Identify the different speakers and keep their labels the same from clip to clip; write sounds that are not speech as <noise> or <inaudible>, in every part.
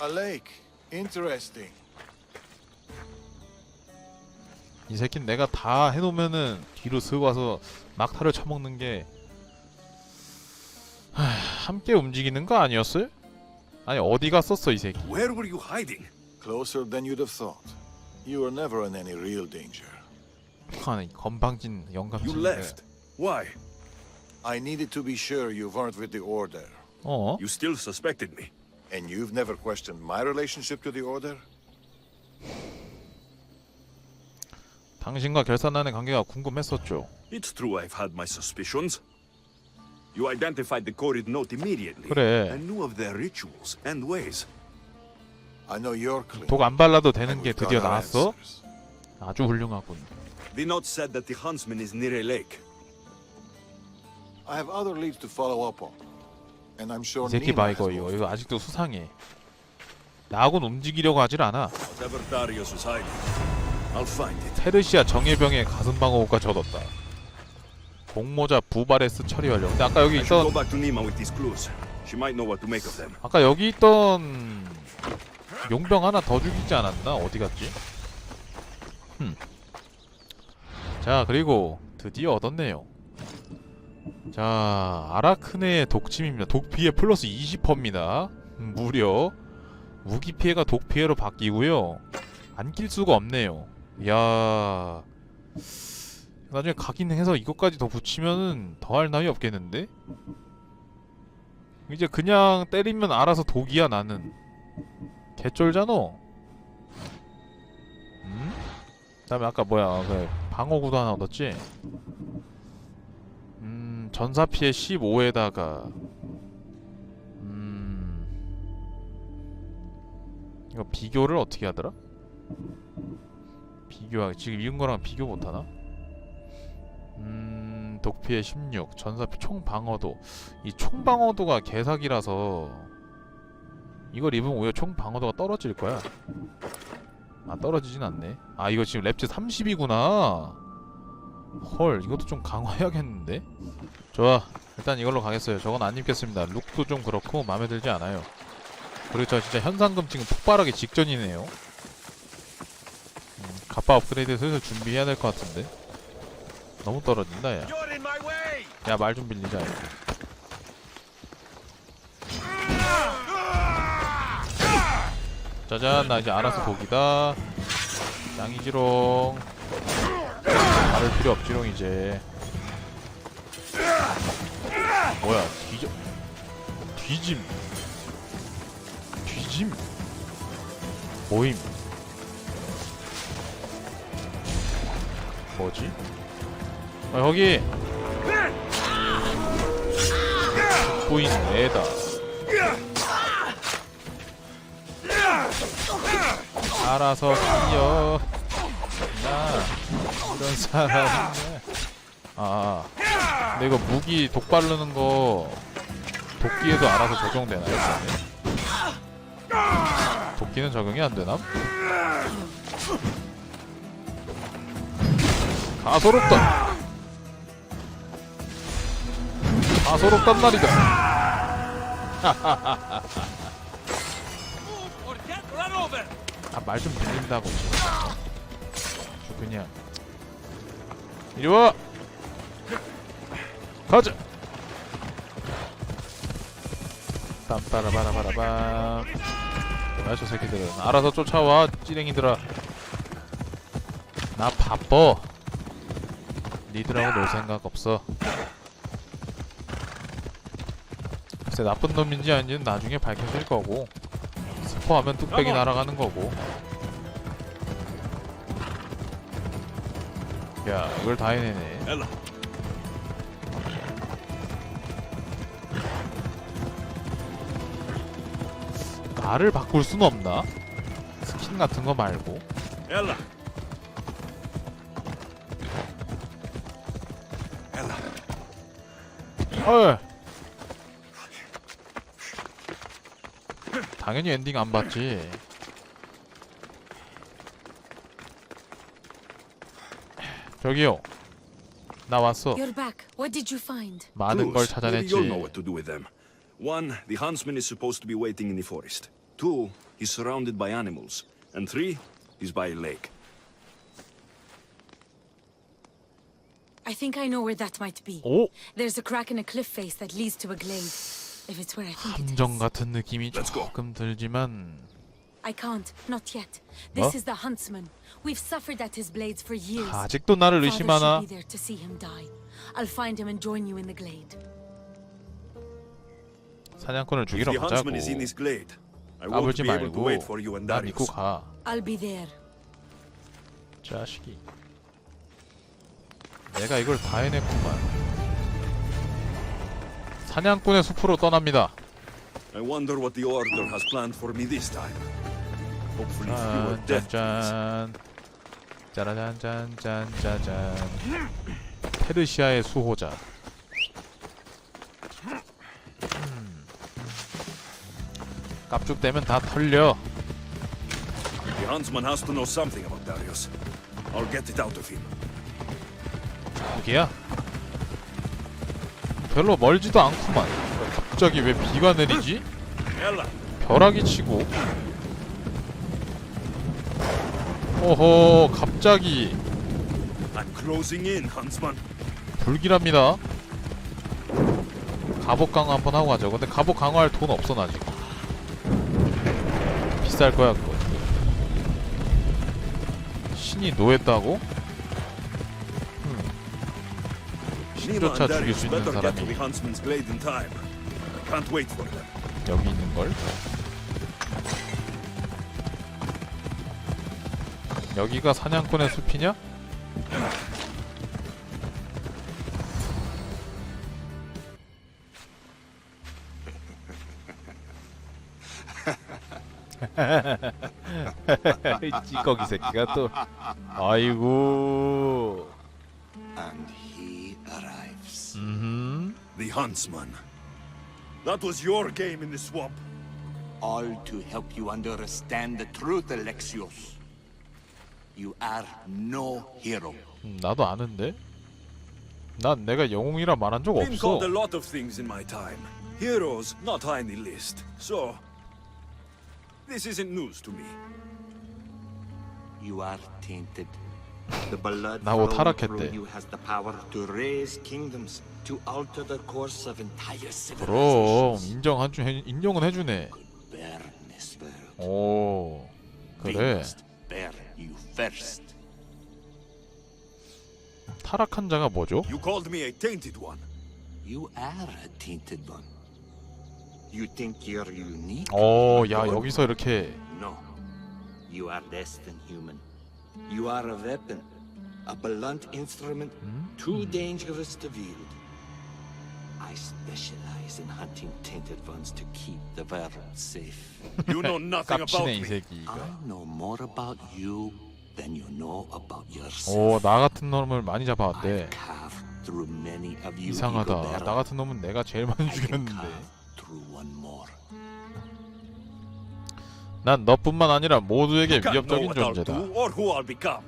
Speaker 1: A lake. Interesting.
Speaker 2: 이 새끼는 내가 다 해놓으면은 뒤로 슥 와서 막타를 쳐먹는 게 하, 함께 움직이는 거 아니었어요? 아니 어디 갔었어 이 새끼
Speaker 3: Where were you hiding?
Speaker 1: Closer than you'd have thought. You were never in any real danger.
Speaker 2: 아니 건방진
Speaker 3: You
Speaker 2: 영감탱이
Speaker 3: left. Why?
Speaker 1: I needed to be sure you weren't with the Order.
Speaker 2: 어?
Speaker 3: You still suspected me.
Speaker 1: And you've never questioned my relationship to the Order?
Speaker 2: 당신과 결산하는 관계가 궁금했었죠
Speaker 3: It's true I've had my suspicions. You identified the Korid note immediately.
Speaker 2: 그래.
Speaker 3: and knew of their rituals and ways.
Speaker 1: I know you're clean.
Speaker 2: 독 안 발라도 되는
Speaker 1: and
Speaker 2: 게
Speaker 1: we've got
Speaker 2: 드디어
Speaker 1: our
Speaker 2: 나왔어?
Speaker 1: answers.
Speaker 2: 아주 훌륭하군
Speaker 3: The note said that the huntsman is near a lake.
Speaker 1: I have other leads to follow up on. And I'm sure
Speaker 2: 이 새끼 봐 이거 이거 이거 아직도 수상해 나하고는 움직이려고 하질 않아
Speaker 3: Whatever Darius is hiding, I'll find it.
Speaker 2: 페르시아 정예병의 가슴방어구가 젖었다 공모자 부바레스 처리 완료 근데 아까 여기 있던. 아까 여기 있던 용병 하나 더 죽이지 않았나? 어디 갔지? 흠. 자 그리고 드디어 얻었네요 자 아라크네의 독침입니다. 독피해 플러스 20%입니다. 무려. 무기 피해가 독 피해로 바뀌고요. 안 낄 수가 없네요. 이야. 나중에 각인해서 이것까지 더 붙이면은 더할 나위 없겠는데? 이제 그냥 때리면 알아서 독이야 나는. 개쫄잖아. 음? 그 다음에 아까 뭐야 그 방어구도 하나 얻었지? 음 전사 피해 15에다가 음 이거 비교를 어떻게 하더라? 비교하 지금 이런 거랑 비교 못 하나? 음 독피해 16 전사 피 총 방어도 이총 방어도가 개사기라서 이걸 입으면 오히려 총 방어도가 떨어질 거야. 아 떨어지진 않네. 아 이거 지금 랩즈 30이구나. 헐 이것도 좀 강화해야겠는데. 좋아 일단 이걸로 가겠어요. 저건 안 입겠습니다. 룩도 좀 그렇고 마음에 들지 않아요. 그리고 저 진짜 현상금 지금 폭발하기 직전이네요. 음, 갑바 업그레이드 슬슬 준비해야 될 것 같은데. 너무 떨어진다 야.
Speaker 3: You're in my way!
Speaker 2: 야말 좀 빌리자. 야. 짜잔 나 이제 알아서 독이다. 짱이지롱. 말을 필요 없지롱 이제. 뭐야 뒤져 뒤짐. 뒤짐. 모임. 뭐지? 아 거기. 부인 애다. 알아서 뛰어. 나 사람이네 아 근데 이거 무기 독 바르는 거 도끼에도 알아서 적용되나요? 그러면? 도끼는 적용이 안 되나? 가소롭다. 가소롭단 말이다. <laughs> 아말 좀 들린다고. 저 그냥 이리 와. 가자. 빰빠라바라바라밤. 뭐야 저 새끼들은 알아서 쫓아와 찌랭이들아. 나 바빠. 니들하고 놀 생각 없어. 글쎄 나쁜 놈인지 아닌지는 나중에 밝혀질 거고 스포하면 뚝배기 날아가는 거고 야 이걸 다 해내네. 나를 바꿀 순 없나? 스킨 같은 거 말고.
Speaker 3: Ella,
Speaker 2: 헐. 당연히 엔딩 안 봤지 저기요 나 왔어
Speaker 4: You're back. What did you find?
Speaker 2: 많은 걸
Speaker 3: clues. Maybe
Speaker 2: 찾아냈지
Speaker 3: you'll know what to do with them. One, the huntsman is supposed to be waiting in the forest. Two, he's surrounded by animals. And three, he's by a lake.
Speaker 4: I think I know where that might be.
Speaker 2: 오
Speaker 4: There's a crack in a cliff face that leads to a glade. If it's where I think it
Speaker 2: 함정
Speaker 4: is.
Speaker 2: 같은 느낌이
Speaker 3: Let's go.
Speaker 2: 조금 들지만
Speaker 4: I can't. Not yet. This
Speaker 2: 뭐?
Speaker 4: is the huntsman. We've suffered at his blades for years.
Speaker 2: 아직도 나를
Speaker 4: Father
Speaker 2: 의심하나?
Speaker 4: should be there to see him die. I'll find him and join you in the glade.
Speaker 2: 사냥꾼을 죽이러
Speaker 3: the
Speaker 2: 가자고.
Speaker 3: huntsman is in his glade, I won't
Speaker 2: 까불지
Speaker 3: be able to
Speaker 2: 말고
Speaker 3: wait for you and
Speaker 2: 나 믿고
Speaker 3: Darius.
Speaker 2: 가.
Speaker 4: I'll be there.
Speaker 2: 자식이. 내가 이걸 다 해냈구만. 사냥꾼의 숲으로 떠납니다.
Speaker 3: I wonder what the Order has planned for me this time. Hopefully fewer death traps.
Speaker 2: 짠짠짠 짜라잔짠짠짜잔 페르시아의 수호자 음. 깝죽대면 다 털려
Speaker 3: The huntsman has to know something about Darius. I'll get it out of him.
Speaker 2: 여기야? 별로 멀지도 않구만 갑자기 왜 비가 내리지?
Speaker 3: Ella,
Speaker 2: 벼락이 치고 오호 갑자기
Speaker 3: I'm closing in, huntsman.
Speaker 2: 불길합니다. 갑옷 강화 한번 하고 가죠. 근데 갑옷 강화할 돈 없어 나 지금. 비쌀 거야 그거. 신이 노했다고? 신조차 죽일 수 있는
Speaker 3: better get to
Speaker 2: 사람이
Speaker 3: the huntsman's glade in time. I can't wait for them.
Speaker 2: 여기 있는 걸. 여기가 사냥꾼의 숲이냐? 찌꺼기 새끼가 또 아이고
Speaker 5: And he arrives.
Speaker 2: 음
Speaker 3: The huntsman. That was your game in the swamp.
Speaker 5: All to help you understand the truth, Alexios. You are no hero.
Speaker 2: 음, 나도 아는데 난 내가 영웅이라 말한 적
Speaker 3: Been
Speaker 2: 없어
Speaker 3: called a lot of things in my time. Heroes not high in the list. So this isn't news to me.
Speaker 5: You are tainted. The blood
Speaker 2: 나오
Speaker 5: flowing through you has the power to raise kingdoms, to alter the course of entire
Speaker 2: 그럼
Speaker 5: civilizations.
Speaker 2: 인정한 주 인정은 해주네
Speaker 5: Burn this world.
Speaker 2: 오 그래
Speaker 5: you first.
Speaker 2: 타락한 자가 뭐죠?
Speaker 3: You called me a tainted one.
Speaker 5: You are a tainted one. You think you're unique?
Speaker 2: 어, 야 여기서 이렇게
Speaker 5: No. You are less than human. You are a weapon, a blunt instrument too dangerous to wield. I specialize in hunting tainted ones to keep the world safe.
Speaker 3: You know nothing <laughs> about
Speaker 2: 깝치네 이
Speaker 3: me.
Speaker 2: 새끼 이거.
Speaker 5: I know more about you than you know about yourself.
Speaker 2: 오, 나 같은 놈을 많이
Speaker 5: I've
Speaker 2: 잡아왔대.
Speaker 5: carved through many of you.
Speaker 2: 이상하다.
Speaker 5: Eagle
Speaker 2: 나 같은 놈은 내가 제일 많이
Speaker 5: I can
Speaker 2: 죽였는데.
Speaker 5: carve through one more.
Speaker 2: 난 너뿐만 아니라 모두에게
Speaker 3: Can't know
Speaker 2: 위협적인
Speaker 3: what I'll
Speaker 2: 존재다.
Speaker 3: do or who I'll become.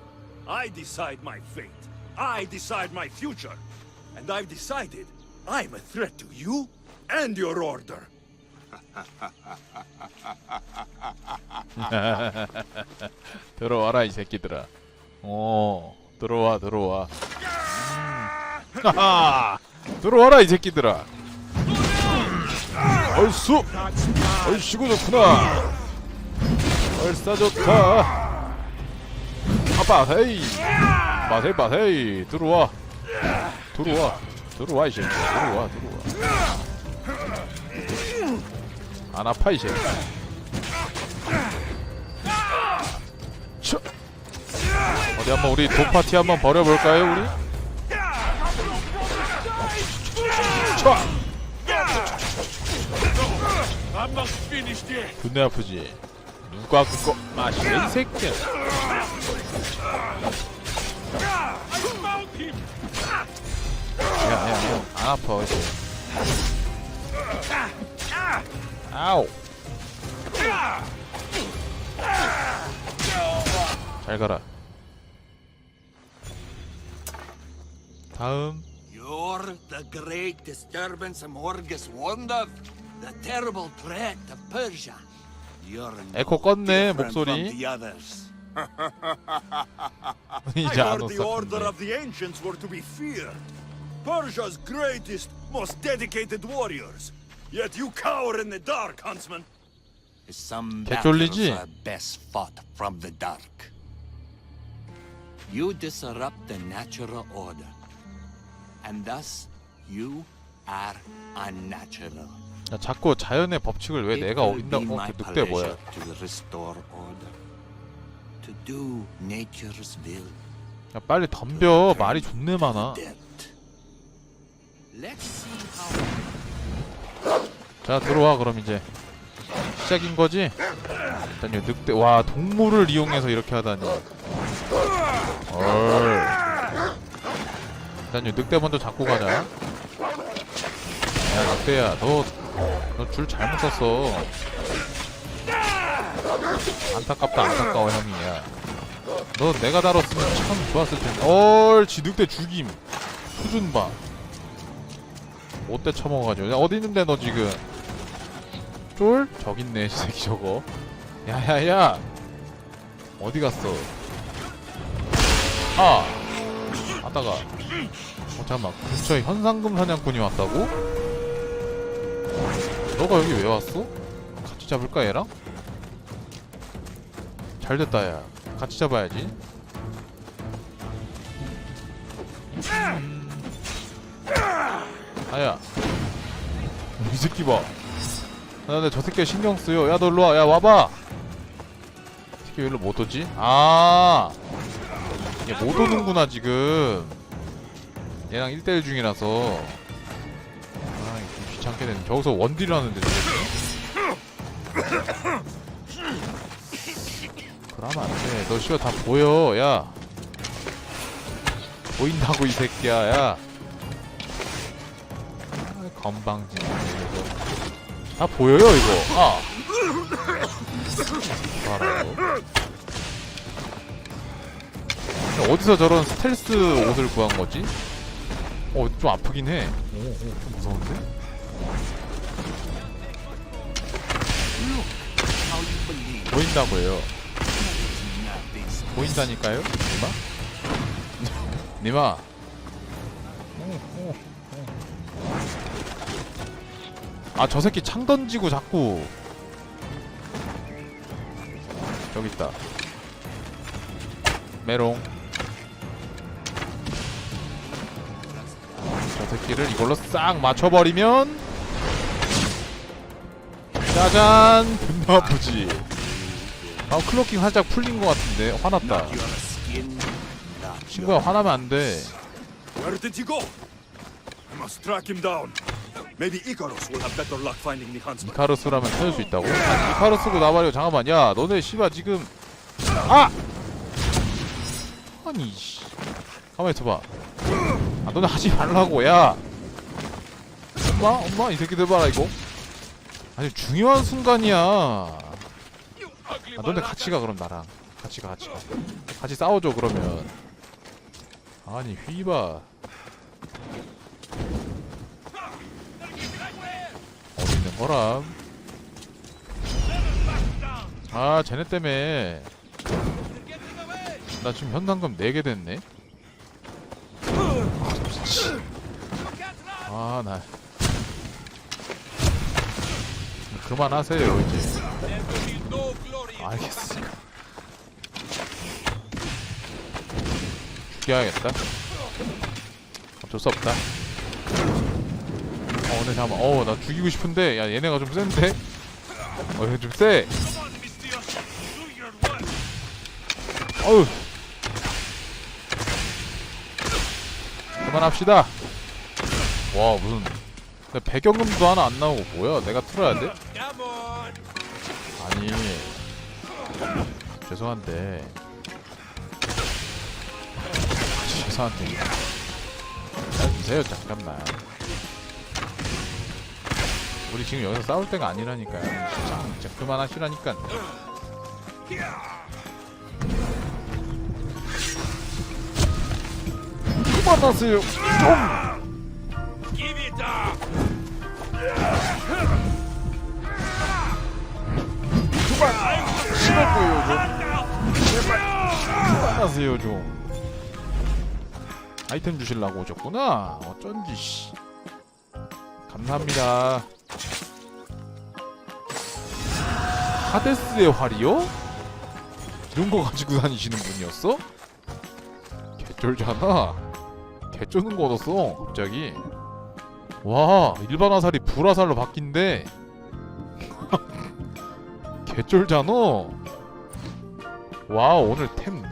Speaker 3: I decide my fate. I decide my future. And I've decided I'm a threat to you and your order. <laughs>
Speaker 2: 들어와라 이 새끼들아. 어, 들어와 들어와. 음. 하하, <laughs> 들어와라 이 새끼들아. 얼쑤, 얼씨구 좋구나. 얼싸 좋다. 아빠 헤이, 마세이 마세이, 들어와, 들어와, 들어와 이 새끼, 들어와 들어와. 안 아파 이 새끼. 쳐. 어디 한번 우리 도파티 한번 벌여볼까요 우리? 쳐. 존내 아프지? 누가 그거 마시네 이 새끼야 야야야 안 아파 이제 아우 잘 가라 다음
Speaker 5: You're the great disturbance Morgus warned of. The terrible threat of Persia. You're
Speaker 2: 에코
Speaker 5: no
Speaker 2: 껐네,
Speaker 5: different
Speaker 2: 목소리.
Speaker 5: from <laughs> the others.
Speaker 3: I
Speaker 2: 이제 안
Speaker 3: heard the order
Speaker 2: 웃었는데.
Speaker 3: of the ancients were to be feared. Persia's greatest, most dedicated warriors. Yet you cower in the dark, huntsman.
Speaker 5: Some
Speaker 2: 개쫄리지?
Speaker 5: battles are best fought from the dark. You disrupt the natural order, and thus you are unnatural.
Speaker 2: 야, 자꾸 자연의 법칙을 왜
Speaker 5: It
Speaker 2: 내가
Speaker 5: will
Speaker 2: 어긴다고
Speaker 5: be
Speaker 2: 어,
Speaker 5: my
Speaker 2: 그 늑대 뭐야
Speaker 5: pleasure To restore order, to do nature's will.
Speaker 2: 야 빨리 덤벼 말이 존내 많아.
Speaker 5: Let's see how
Speaker 2: 자 들어와 그럼 이제. 시작인 거지? 일단 이 늑대 와 동물을 이용해서 이렇게 하다니. 얼. 일단 이 늑대 먼저 잡고 가자. 야 늑대야 너 너 줄 잘못 섰어. 안타깝다 안타까워 형이야. 너 내가 다뤘으면 참 좋았을 텐데. 얼지 늑대 죽임. 수준 봐 못대 쳐먹어가지고. 야 어디 있는데 너 지금? 쫄? 저기 있네 <laughs> 이 새끼 저거. 야야야! 어디 갔어? 아! 하다가. 어 잠깐만. 근처에 현상금 사냥꾼이 왔다고? 너가 여기 왜 왔어? 같이 잡을까 얘랑? 잘됐다 야. 같이 잡아야지 아야 이 새끼 봐. 나 근데 저 새끼 신경 쓰여. 야, 너 일로 와. 야, 와봐. 이 새끼 왜 일로 못 오지? 아. 얘못 오는구나, 지금. 얘랑 1대1 중이라서. 아, 귀찮게 되네. 저기서 원딜을 하는데, 저거. 그러면 안 돼. 너 씨가 다 보여. 야. 보인다고, 이 새끼야. 야. 아, 건방진 이거. 다 보여요 이거 아 봐라요 어디서 저런 스텔스 옷을 구한 거지? 어 좀 아프긴 해 오, 오, 좀 무서운데? 보인다고요
Speaker 5: nothing's
Speaker 2: 보인다니까요? 니마? <laughs> 니마 아 저 새끼 창 던지고 자꾸. 여기 있다. 메롱. 저 새끼를 이걸로 싹 맞춰버리면 짜잔! 존나 아프지. 아 클로킹 살짝 풀린 것 같은데. 화났다. 친구야 화나면 안돼
Speaker 3: Maybe Icarus will have better luck finding the huntsman.
Speaker 2: 이카루스라면 찾을 수 있다고? 아니, 이카루스고 나발이고 잠깐만 야 너네 씨발 지금 아! 아니 씨 가만히 있어봐 아 너네 하지 말라고 야 엄마? 엄마? 이 새끼들 봐라 이거 아주 중요한 순간이야 아 너네 같이 가 그럼 나랑 같이 가 같이 가 같이 싸워줘 그러면 아니 휘바 거람. 아 쟤네 때문에. 나 지금 현상금 4개 됐네. 아나. 그만하세요 이제. 알겠어. 죽여야겠다. 어쩔 수 없다 어 근데 잠깐만. 어 나 죽이고 싶은데. 야 얘네가 좀 센데? 어 얘네 좀 세. 어휴. 그만합시다. 와 무슨. 배경음도 하나 안 나오고 뭐야? 내가 틀어야 돼? 아니. 죄송한데. 죄송한데. 기다려주세요 잠깐만 우리 지금 여기서 싸울 때가 아니라니까요. 진짜, 진짜 그만하시라니까. 그만하세요.
Speaker 3: Give it up!
Speaker 2: 싫었고요 좀. 제발 그만하세요 좀. 아이템 주실라고 오셨구나. 어쩐지 씨. 감사합니다 하데스의 활이요? 이런 거 가지고 다니시는 분이었어? 개쩔잖아. 개쩌는 거 얻었어 갑자기. 와 일반 화살이 불화살로 바뀐대. <laughs> 개쩔잖아. 와 오늘 템돈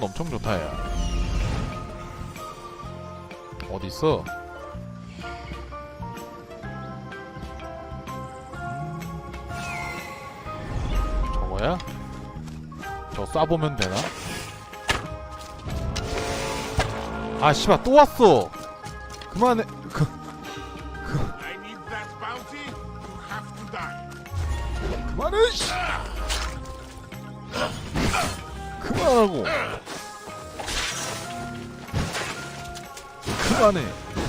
Speaker 2: 엄청 좋다 야. 어딨어 거야? 저 쏴보면 되나? 아 씨발 또 왔어 그만해 그
Speaker 6: die.
Speaker 2: 그만해 씨 그만하고 그만해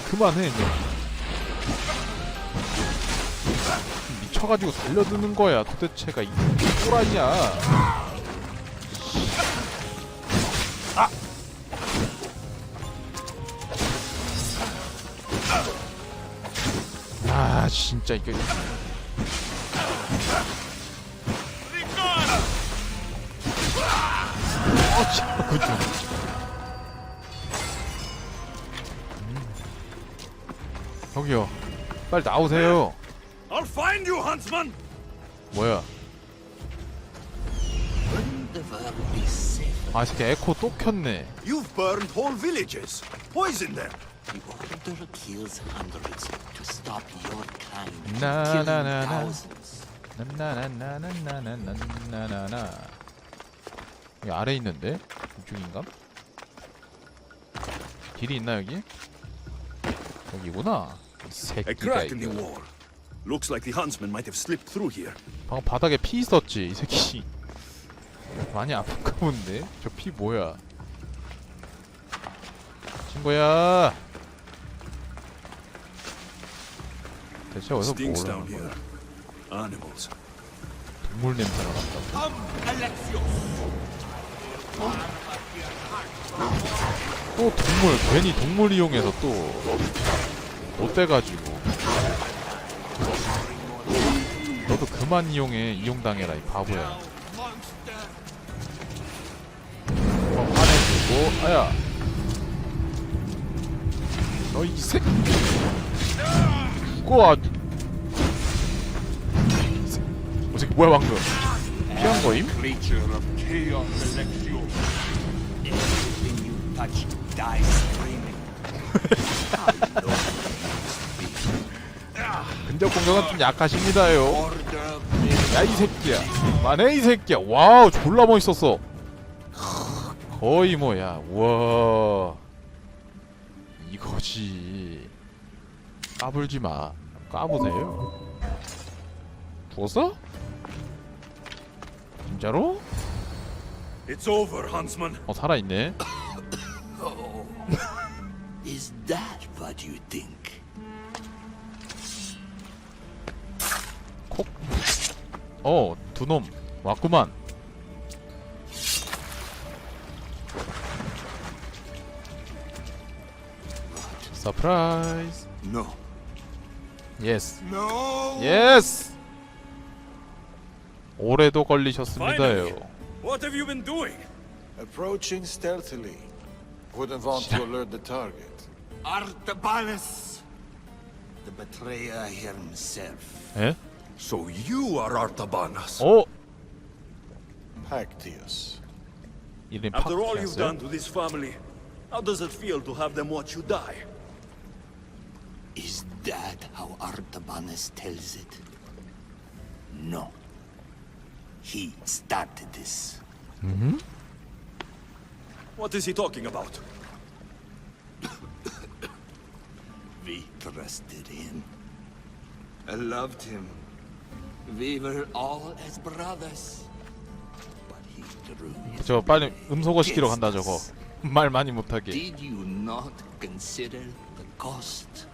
Speaker 2: 그만해 이제 쳐가지고 달려드는 거야. 도대체가 이 또라이야 아 진짜 이거. 어, 진짜 그죠. 저기요, 빨리 나오세요.
Speaker 3: I'll find you, huntsman!
Speaker 2: 뭐야? 아, 이 새끼 에코 또 켰네.
Speaker 3: You've burned whole villages. Poison them.
Speaker 5: The order kills hundreds to stop your kind
Speaker 2: Na,
Speaker 5: killing
Speaker 2: na, na, na.
Speaker 5: thousands.
Speaker 2: 나나나나나나나나나나. 여기 아래 있는데? 이쪽인가? 길이 있나 여기? 여기구나. 이
Speaker 3: A
Speaker 2: 새끼가
Speaker 3: crack in the
Speaker 2: 이거.
Speaker 3: wall. Looks like the huntsman might have slipped through here.
Speaker 2: 방금 바닥에 피 있었지 이 새끼 많이 아픈가 본데 저 피 뭐야 친구야 대체 어디서
Speaker 3: Stinks
Speaker 2: 뭘
Speaker 3: down
Speaker 2: 하는
Speaker 3: here.
Speaker 2: 거야
Speaker 3: Animals.
Speaker 2: 동물 냄새가 난다고 또 동물 괜히 동물 이용해서 또 못돼가지고 너도 그만 이용해 이용당해라 이 바보야 어, 화내주고 아야 너 이 새끼 죽어. 이 새끼 뭐야 방금 피한 거임? <laughs> 근접 공격은 좀 약하십니다요. 야 이 새끼야. 만해 이 새끼야. 와우 졸라 멋있었어. 크, 거의 뭐야. 와. 이거지. 까불지 마. 까보세요. 죽었어? 진짜로?
Speaker 3: It's over, huntsman.
Speaker 2: 어 살아있네. <coughs>
Speaker 5: Is that what you think?
Speaker 2: 어 두 놈 왔구만 서프라이즈
Speaker 3: No.
Speaker 2: 예스
Speaker 6: No.
Speaker 2: 예스 올해도 걸리셨습니다요.
Speaker 3: What have you been doing?
Speaker 1: Approaching stealthily. Wouldn't want to alert the target.
Speaker 5: Artabanus, the betrayer himself.
Speaker 2: 에?
Speaker 3: So you are Artabanas.
Speaker 2: Oh.
Speaker 1: Pactius.
Speaker 3: After all you've done to this family, how does it feel to have them watch you die?
Speaker 5: Is that how Artabanas tells it? No. He started this. Mm -hmm.
Speaker 3: What is he talking about? <coughs>
Speaker 5: we trusted him. I loved him. We were all as brothers. But he drew his
Speaker 2: 저거 빨리 음소거 시키러 간다 저거. 말 많이 못하게
Speaker 5: Did you not consider the cost?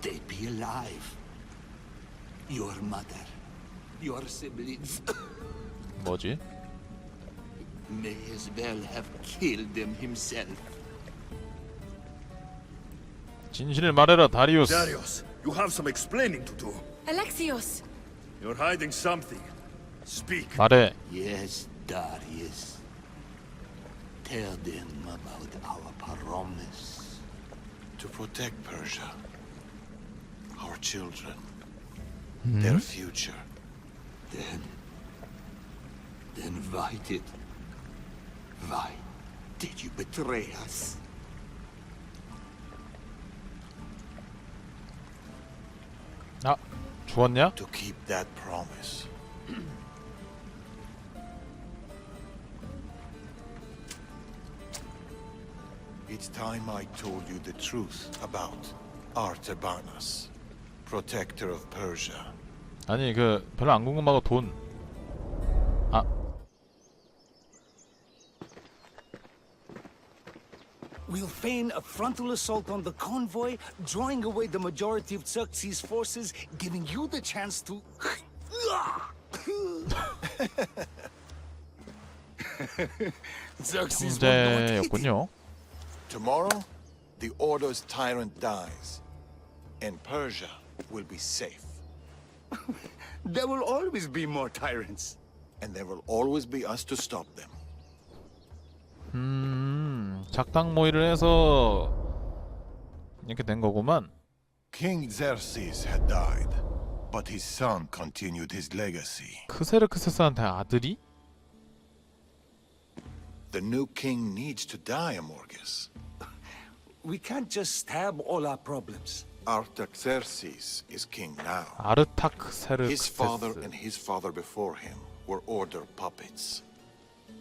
Speaker 5: They'd be alive. Your mother, your siblings
Speaker 2: 뭐지?
Speaker 5: may as well have killed them himself.
Speaker 2: 진실을 말해라 다리우스.
Speaker 3: Darius, you have some explaining to do.
Speaker 4: Alexios!
Speaker 3: You're hiding something. Speak.
Speaker 2: 말해.
Speaker 5: Yes, Darius. Tell them about our promise.
Speaker 1: To protect Persia. Our children. Hmm? Their future.
Speaker 5: Then. Then why did. Why did you betray us?
Speaker 2: 죽었냐?
Speaker 1: To keep that promise. <clears throat> it's time I told you the truth about Artabanas, protector of Persia.
Speaker 2: 아니 그 별로 안 궁금하고 돈.
Speaker 7: a frontal assault on the convoy, drawing away the majority of Xerxes' forces, giving you the chance to. Xerxes will not hit it.
Speaker 2: 형제였군요.
Speaker 1: Tomorrow, the Order's tyrant dies, and Persia will be safe. <laughs>
Speaker 7: There will always be more tyrants.
Speaker 1: And there will always be us to stop them.
Speaker 2: 음 작당 모의를 해서 이렇게 된 거구만.
Speaker 1: King Xerxes had died, but his son continued his legacy.
Speaker 2: 크세르크세스한테 아들이?
Speaker 1: The new king needs to die, Amorgus.
Speaker 7: We can't just stab all our problems.
Speaker 1: Artaxerxes is king now. His father and his father before him were Order puppets.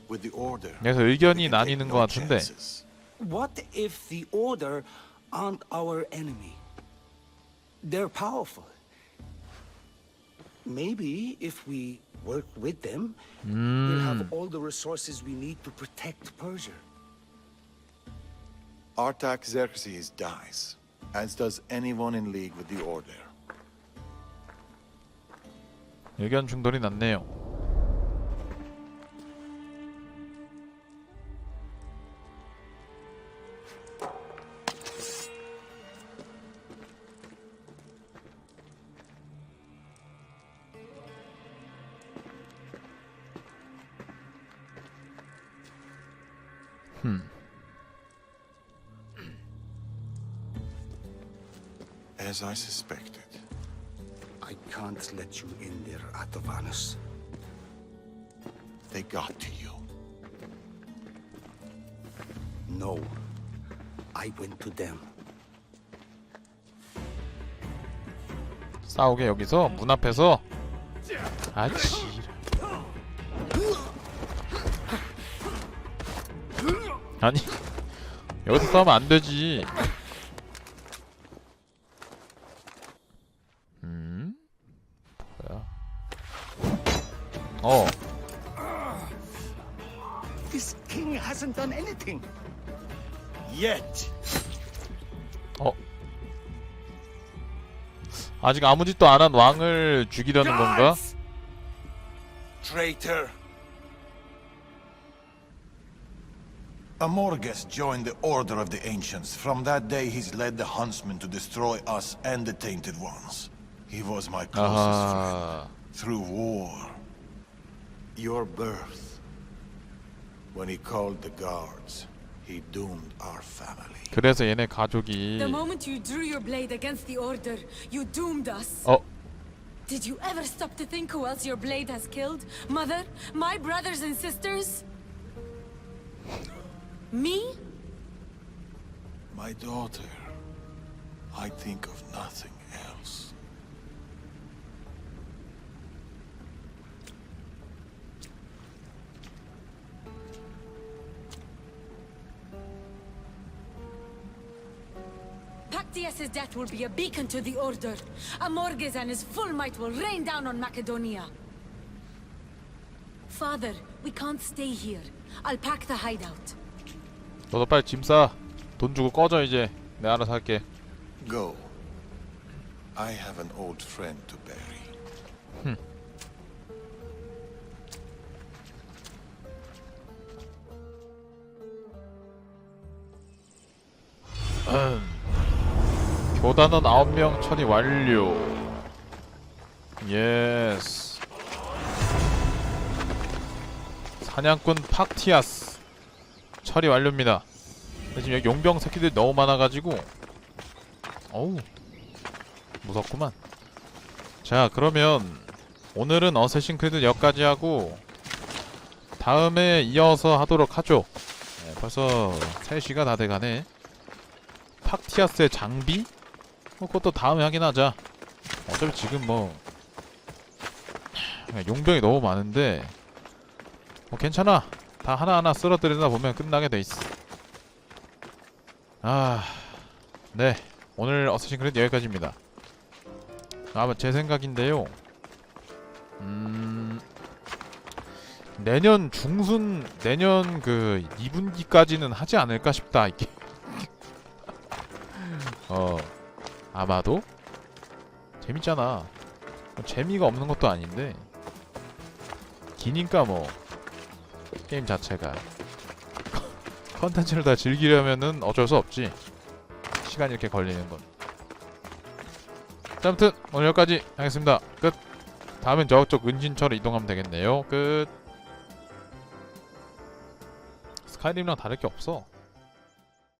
Speaker 1: With the Order,
Speaker 2: 그래서 의견이 나뉘는 것 같은데
Speaker 1: chances.
Speaker 7: What if the Order aren't our enemy? They're powerful. Maybe if we work with them, we'll have all the resources we need to protect Persia.
Speaker 1: Artaxerxes dies, as does anyone in league with the Order.
Speaker 2: 의견 충돌이 났네요.
Speaker 1: As I suspected.
Speaker 7: I can't let you in there, Atovanus.
Speaker 1: They got to you.
Speaker 7: No. I went to them.
Speaker 2: 싸우게 여기서 문 앞에서 아치 아니 여기서 싸우면 안 되지
Speaker 7: done anything. Yet.
Speaker 2: 어. 아직 아무 짓도 안 한 왕을 죽이려는 건가?
Speaker 1: Traitor! Amorges joined the Order of the Ancients. From that day, he's led the Huntsmen to destroy us and the Tainted Ones. He was my closest friend.
Speaker 2: 아하
Speaker 1: Through war. Your birth. When he called the guards, he doomed our family.
Speaker 2: 그래서 얘네 가족이
Speaker 4: The moment you drew your blade against the Order, you doomed us.
Speaker 2: 어
Speaker 4: Did you ever stop to think who else your blade has killed? Mother? My brothers and sisters? Me?
Speaker 1: My daughter. I think of nothing
Speaker 4: Aristius's death will be a beacon to the Order. Amorges and his full might will rain down on Macedonia. Father, we can't stay here. I'll pack the hideout.
Speaker 2: 너도 빨리 짐 싸. 돈 주고 꺼져 이제. 내가 알아서 할게.
Speaker 1: Go. I have an old friend to bury. 흠.
Speaker 2: 교단원 9명 처리 완료. 예스. 사냥꾼 팍티아스. 처리 완료입니다. 지금 여기 용병 새끼들이 너무 많아가지고. 어우. 무섭구만. 자 그러면 오늘은 어쌔신 크리드 여기까지 하고 다음에 이어서 하도록 하죠. 네, 벌써 3시가 다 돼가네. 팍티아스의 장비? 뭐 그것도 다음에 하긴 하자. 어차피 지금 뭐 용병이 너무 많은데 뭐 괜찮아. 다 하나하나 쓸어들이다 보면 끝나게 돼 있어. 아네. 오늘 어쌔신 크리드 여기까지입니다. 아마 제 생각인데요. 음 내년 중순 내년 그 2분기까지는 하지 않을까 싶다 이게. <laughs> 어 아마도 재밌잖아. 뭐 재미가 없는 것도 아닌데 기니까 뭐 게임 자체가 <laughs> 컨텐츠를 다 즐기려면은 어쩔 수 없지. 시간이 이렇게 걸리는 건. 자, 아무튼 오늘 여기까지 하겠습니다. 끝. 다음엔 저쪽 은신처로 이동하면 되겠네요. 끝. 스카이림이랑 다를 게 없어